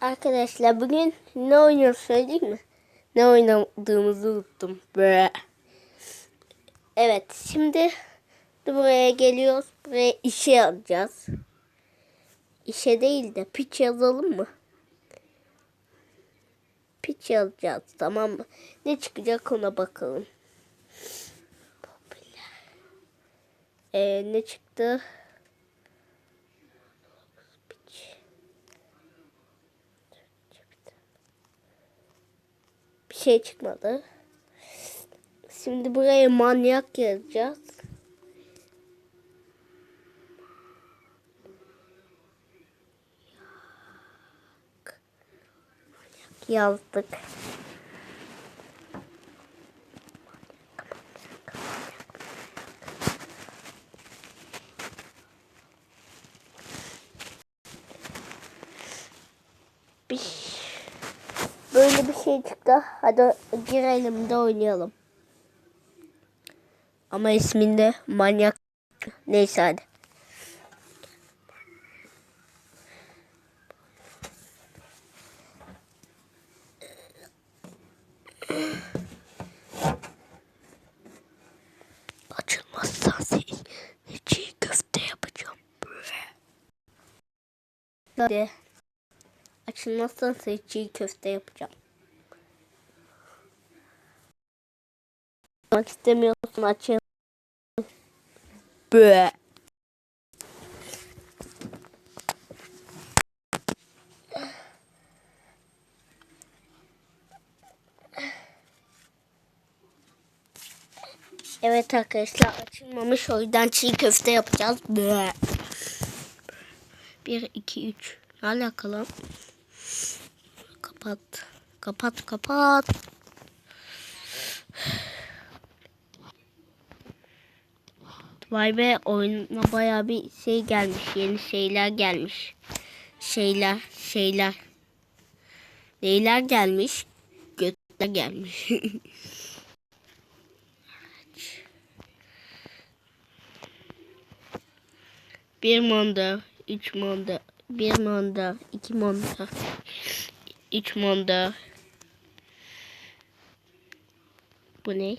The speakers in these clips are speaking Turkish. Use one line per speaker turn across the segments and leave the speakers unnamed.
Arkadaşlar bugün ne oynuyoruz söyleyeyim mi? Ne oynadığımızı unuttum. Böyle. Evet şimdi buraya geliyoruz. Buraya işe yazacağız. İşe değil de piç yazalım mı? Piç yazacağız tamam mı? Ne çıkacak ona bakalım. Popüler. Ee, ne çıktı? Şey çıkmadı. Şimdi buraya manyak yazacağız. Manyak yazdık. Bir Böyle bir şey çıktı. Hadi girelim de oynayalım. Ama isminde manyak. Neyse hadi. Açılmazsan seni çiğ köfte yapacağım. Hadi. Açılmazsan seni çiğ köfte yapacağım. Yapmak istemiyorsun açıl. Böyle. Evet arkadaşlar açılmamış o yüzden çiğ köfte yapacağız. Böyle. 1 2 3 ne alakalı? Kapat. Kapat kapat. Vay be oyuna baya bir şey gelmiş. Yeni şeyler gelmiş. Şeyler şeyler. Neyler gelmiş? Götler gelmiş. bir manda, üç manda, bir manda, iki manda, üç manda. Bu ne?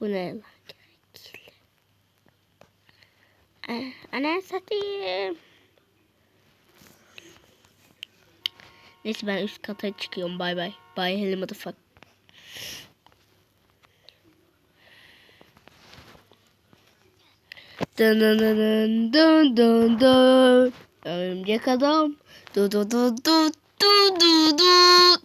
Bu ne lan? Ah, Ana satayım. Neyse ben üst kata çıkıyorum. Bay bay. Bay hello motherfucker. Dın dın dın dın dın dın. Örümcek adam. Du du du du du du du.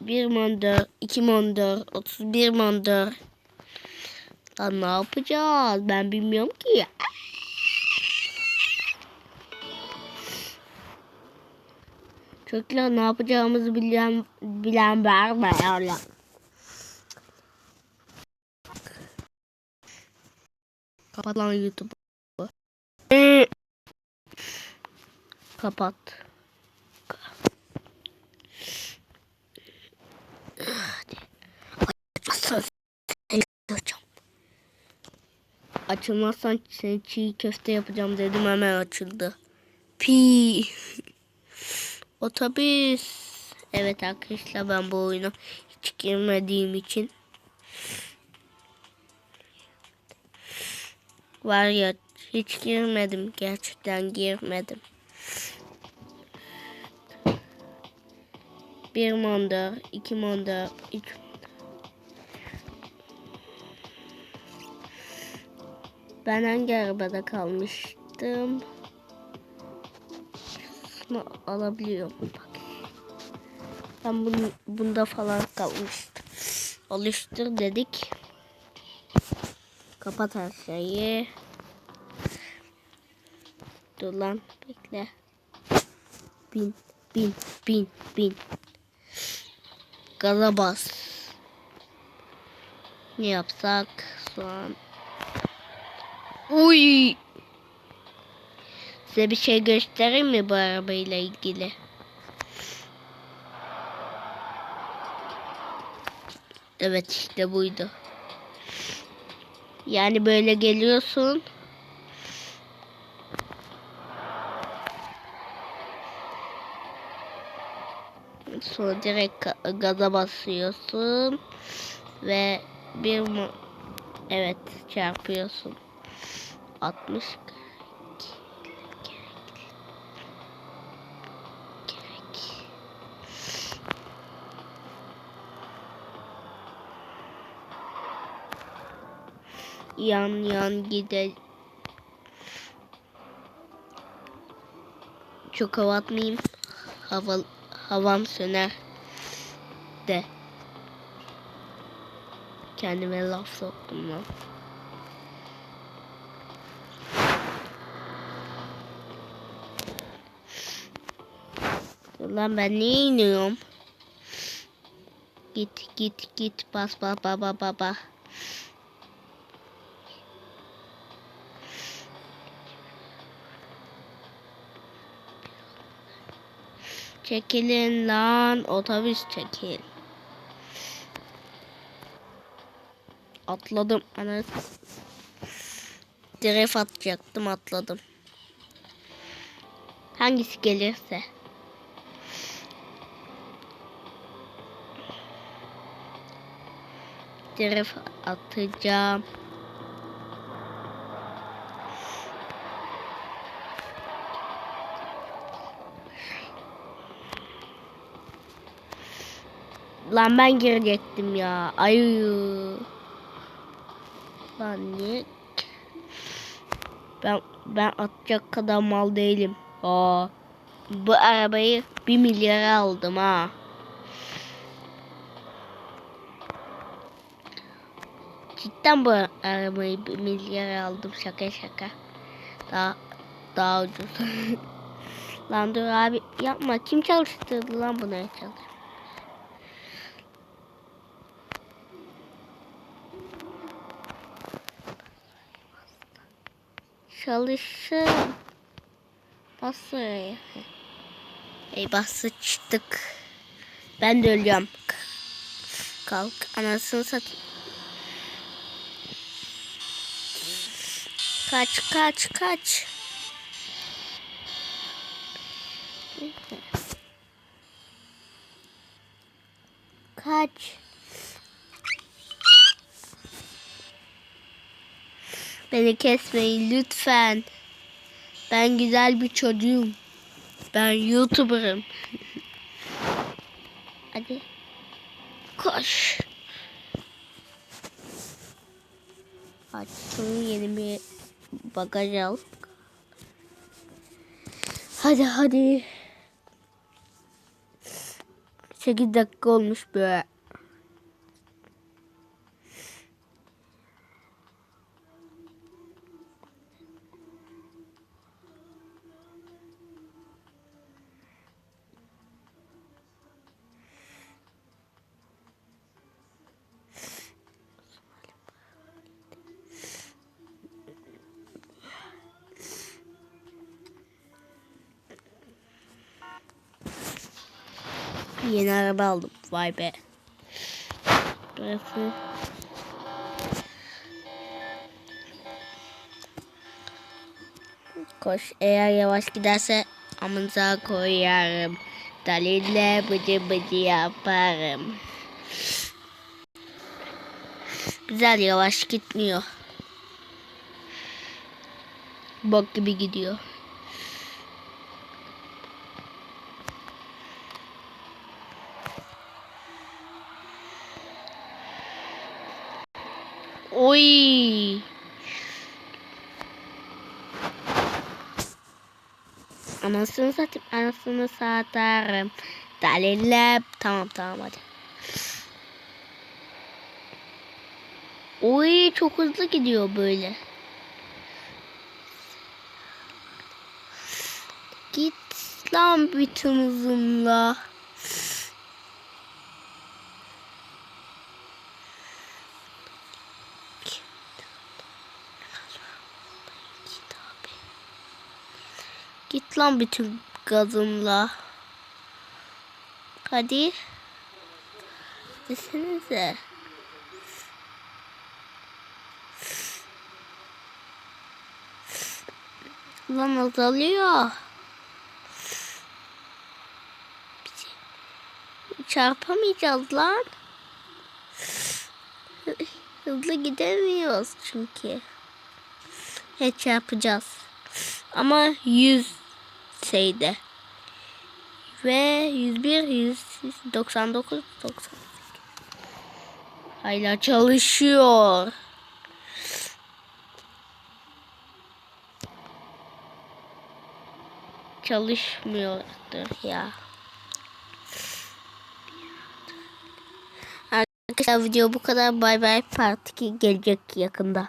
Bir mandar, iki mandar, otuz bir mandar. Lan ne yapacağız? Ben bilmiyorum ki. Çocuklar ne yapacağımızı bilen bilen var mı? Öyle. Kapat lan YouTube'u. Kapat. Açmazsan seni kıracağım. Açılmazsan seni çiğ köfte yapacağım dedim hemen açıldı. Pi. Otobüs. Evet arkadaşlar ben bu oyuna hiç girmediğim için var ya hiç girmedim gerçekten girmedim. Bir manda, iki manda, üç Ben hangi arabada kalmıştım? Şunu alabiliyorum. Bak. Ben bunu, bunda falan kalmıştım. Oluştur dedik. Kapat şeyi. Dur lan bekle. Bin, bin, bin, bin. Gaza bas. Ne yapsak? Soğan. Uy. Size bir şey göstereyim mi bu arabayla ilgili? Evet işte buydu. Yani böyle geliyorsun. Sonra direkt gaza basıyorsun. Ve bir mu Evet çarpıyorsun. 60 Yan yan gider. Çok hava atmayayım. Hava, havam söner de. Kendime laf soktum lan. Lan ben niye iniyorum? Git git git bas bas bas bas bas Çekilin lan otobüs çekil. Atladım. Ana. Direkt atacaktım atladım. Hangisi gelirse. Direkt atacağım. Lan ben girecektim ya. Ay. Lan niye? Ben ben atacak kadar mal değilim. Aa. Bu arabayı bir milyara aldım ha. Cidden bu arabayı bir milyara aldım şaka şaka. Daha daha ucuz. lan dur abi yapma. Kim çalıştırdı lan bunu çalıştırdı? Çalışın. Bas sıraya. Ey bas sıçtık. Ben de ölüyorum. Kalk anasını sat. Kaç kaç kaç. Kaç. Beni kesmeyin lütfen. Ben güzel bir çocuğum. Ben YouTuber'ım. Hadi. Koş. Açtım yeni bir bagaj al. Hadi hadi. 8 dakika olmuş böyle. Yeni araba aldım. Vay be. Burası. Koş. Eğer yavaş giderse amınıza koyarım. Dalille bıcı bıcı yaparım. Güzel yavaş gitmiyor. Bok gibi gidiyor. Oy. Anasını satayım, anasını satarım. Dalille. Tamam tamam hadi. Oy çok hızlı gidiyor böyle. Git lan bütün hızınla. Git lan bütün gazınla. Hadi. Desenize. Lan azalıyor. Çarpamayacağız lan. Hızlı gidemiyoruz çünkü. Evet çarpacağız. Ama 100 şeyde. Ve 101, 199, 98. Hala çalışıyor. Çalışmıyordur ya. Arkadaşlar video bu kadar. Bay bay. Part 2 gelecek yakında.